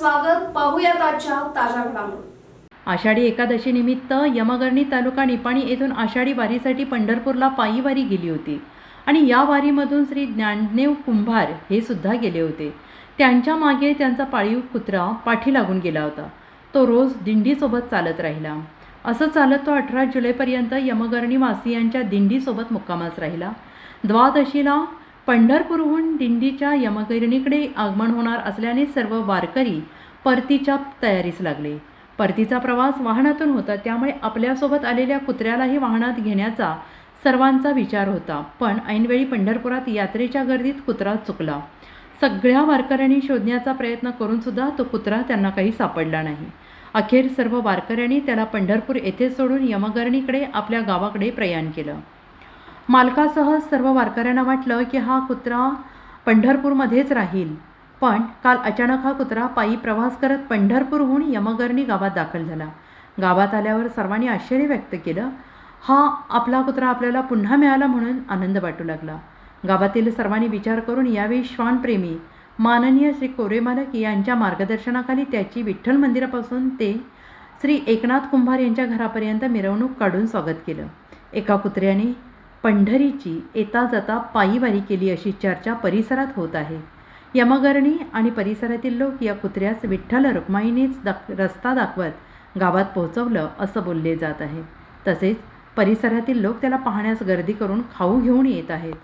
स्वागत. पाहूयात आजच्या ताज्या घडामोडी. आषाढी एकादशी निमित्त यमगर्णी तालुका निपाणी येथून आषाढी वारीसाठी पंढरपूरला पायी वारी गेली होती. आणि या वारीमधून श्री ज्ञानदेव कुंभार हे सुद्धा गेले होते. त्यांच्या मागे त्यांचा पाळीव कुत्रा पाठी लागून गेला होता. तो रोज दिंडीसोबत चालत राहिला. असं चालत तो अठरा जुलैपर्यंत यमगर्णी वासियांच्या दिंडीसोबत मुक्कामास राहिला. द्वादशीला पंढरपूरहून दिंडीच्या यमगिरणीकडे आगमन होणार असल्याने सर्व वारकरी परतीच्या तयारीस लागले. परतीचा प्रवास वाहनातून होता त्यामुळे आपल्यासोबत आलेल्या कुत्र्यालाही वाहनात घेण्याचा सर्वांचा विचार होता. पण ऐनवेळी पंढरपुरात यात्रेच्या गर्दीत कुत्रा चुकला. सगळ्या वारकऱ्यांनी शोधण्याचा प्रयत्न करूनसुद्धा तो कुत्रा त्यांना काही सापडला नाही. अखेर सर्व वारकऱ्यांनी त्याला पंढरपूर येथे सोडून यमगरणीकडे आपल्या गावाकडे प्रयाण केलं. मालकासह सर्व वारकऱ्यांना वाटलं की हा कुत्रा पंढरपूरमध्येच राहील. पण काल अचानक हा कुत्रा पायी प्रवास करत पंढरपूरहून यमगर्णी गावात दाखल झाला. गावात आल्यावर सर्वांनी आश्चर्य व्यक्त केलं. हा आपला कुत्रा आपल्याला पुन्हा मिळाला म्हणून आनंद वाटू लागला. गावातील सर्वांनी विचार करून यावेळी श्वानप्रेमी माननीय श्री कोरेमालक यांच्या मार्गदर्शनाखाली त्याची विठ्ठल मंदिरापासून ते श्री एकनाथ कुंभार यांच्या घरापर्यंत मिरवणूक काढून स्वागत केलं. एका कुत्र्याने पंढरीची येता जाता पायीवारी केली अशी चर्चा परिसरात होत आहे. यमगर्णी आणि परिसरातील लोक या कुत्र्यास विठ्ठल रुक्माईनेच दाख रस्ता दाखवत गावात पोहोचवलं असं बोलले जात आहे. तसेच परिसरातील लोक त्याला पाहण्यास गर्दी करून खाऊ घेऊन येत आहेत.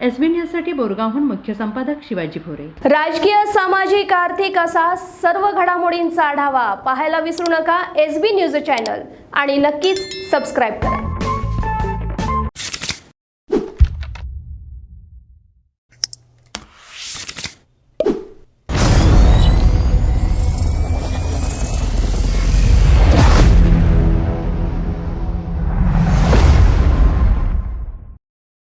एस बी न्यूजसाठी बोरगावहून मुख्य संपादक शिवाजी भोरे. राजकीय सामाजिक आर्थिक असा सर्व घडामोडींचा आढावा पाहायला विसरू नका एस बी न्यूज चॅनल आणि नक्कीच सबस्क्राईब करा.